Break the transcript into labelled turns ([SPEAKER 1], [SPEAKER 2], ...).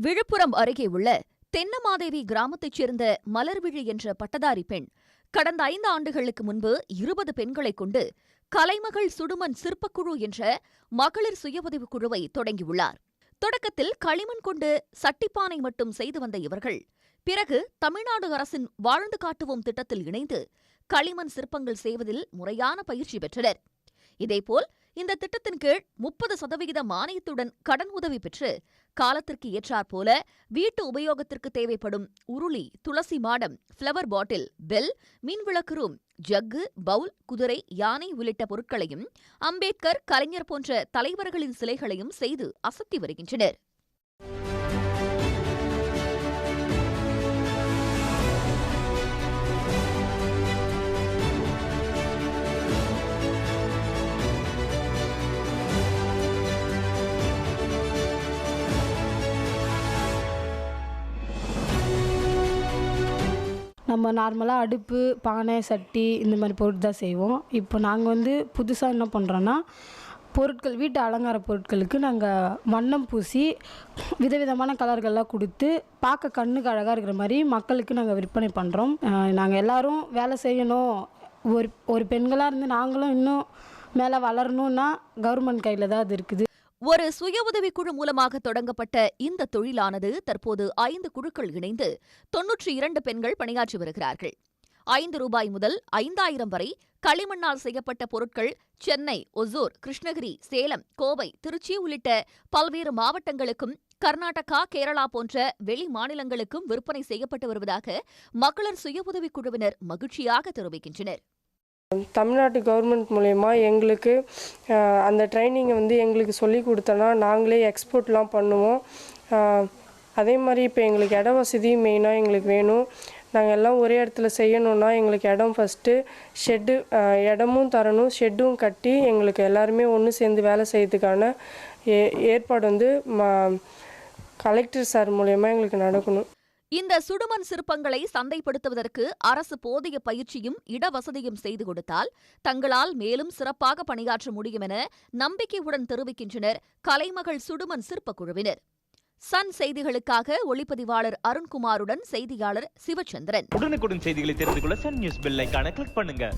[SPEAKER 1] விழுப்புரம் அருகே உள்ள தென்னமாதேவி கிராமத்தைச் சேர்ந்த மலர்விழி என்ற பட்டதாரி பெண் கடந்த ஐந்து ஆண்டுகளுக்கு முன்பு இருபது பெண்களைக் கொண்டு கலைமகள் சுடுமண் சிற்பக்குழு என்ற மகளிர் சுய உதவிக் குழுவை தொடங்கியுள்ளார். தொடக்கத்தில் களிமண் கொண்டு சட்டிப்பானை மட்டும் செய்து வந்த இவர்கள் பிறகு தமிழ்நாடு அரசின் வாழ்ந்து காட்டுவோம் திட்டத்தில் இணைந்து களிமண் சிற்பங்கள் செய்வதில் முறையான பயிற்சி பெற்றனர். இதேபோல் இந்த திட்டத்தின் கீழ் முப்பது சதவிகித மானியத்துடன் கடன் உதவி பெற்று காலத்திற்கு ஏற்றாற்போல வீட்டு உபயோகத்திற்கு தேவைப்படும் உருளி துளசி மாடம் ஃப்ளவர் பாட்டில் பெல் மின்விளக்கு ரூம் ஜக்கு பவுல் குதிரை யானை உள்ளிட்ட பொருட்களையும் அம்பேத்கர் கலைஞர் போன்ற தலைவர்களின் சிலைகளையும் செய்து அசத்தி வருகின்றனர்.
[SPEAKER 2] நம்ம நார்மலாக அடுப்பு பானை சட்டி இந்த மாதிரி பொருட்கள் தான் செய்வோம். இப்போ நாங்கள் வந்து புதுசாக என்ன பண்ணுறோன்னா பொருட்கள் வீட்டு அலங்கார பொருட்களுக்கு நாங்கள் வண்ணம் பூசி விதவிதமான கலர்கள்லாம் கொடுத்து பார்க்க கண்ணுக்கு அழகாக இருக்கிற மாதிரி மக்களுக்கு நாங்கள் விற்பனை பண்ணுறோம் நாங்கள் எல்லாரும் வேலை செய்யணும். ஒரு ஒரு பெண்களாக இருந்து நாங்களும் இன்னும் மேலே வளரணும்னா கவர்மெண்ட் கையில் தான் அது இருக்குது.
[SPEAKER 1] ஒரு சுய உதவிக்குழு மூலமாக தொடங்கப்பட்ட இந்த தொழிலானது தற்போது ஐந்து குழுக்கள் இணைந்து தொன்னூற்றி இரண்டு பெண்கள் பணியாற்றி வருகிறார்கள். ஐந்து ரூபாய் முதல் ஐந்தாயிரம் வரை களிமண்ணால் செய்யப்பட்ட பொருட்கள் சென்னை ஒசூர் கிருஷ்ணகிரி சேலம் கோவை திருச்சி உள்ளிட்ட பல்வேறு மாவட்டங்களுக்கும் கர்நாடகா கேரளா போன்ற வெளி மாநிலங்களுக்கும் விற்பனை செய்யப்பட்டு வருவதாக மகளிர் சுய உதவிக் குழுவினர் மகிழ்ச்சியாக தெரிவிக்கின்றனர்.
[SPEAKER 3] தமிழ்நாட்டு கவர்மெண்ட் மூலயமா எங்களுக்கு அந்த ட்ரைனிங்கை வந்து எங்களுக்கு சொல்லி கொடுத்தோன்னா நாங்களே எக்ஸ்போர்ட்லாம் பண்ணுவோம். அதே மாதிரி இப்போ எங்களுக்கு இட வசதி மெயினாக எங்களுக்கு வேணும். நாங்கள் எல்லாம் ஒரே இடத்துல செய்யணுன்னா எங்களுக்கு இடம் ஃபஸ்ட்டு ஷெட்டு இடமும் தரணும் ஷெட்டும் கட்டி எங்களுக்கு எல்லாருமே ஒன்று சேர்ந்து வேலை செய்யறதுக்கான ஏ ஏற்பாடு வந்து ம கலெக்டர் சார் மூலயமா எங்களுக்கு நடக்கணும்.
[SPEAKER 1] இந்த சுடுமண் சிற்பங்களை சந்தைப்படுத்துவதற்கு அரசு போதிய பயிற்சியும் இடவசதியும் செய்து கொடுத்தால் தங்களால் மேலும் சிறப்பாக பணியாற்ற முடியும் என நம்பிக்கையுடன் தெரிவிக்கின்றனர் கலைமகள் சுடுமண் சிற்பக் குழுவினர் சன் செய்திகளுக்காக ஒளிப்பதிவாளர் அருண்குமாருடன் செய்தியாளர் சிவச்சந்திரன்.
[SPEAKER 4] உடனுக்குடன் செய்திகளை தெரிந்து கொள்ள சன் நியூஸ் பெல் கிளிக் பண்ணுங்க.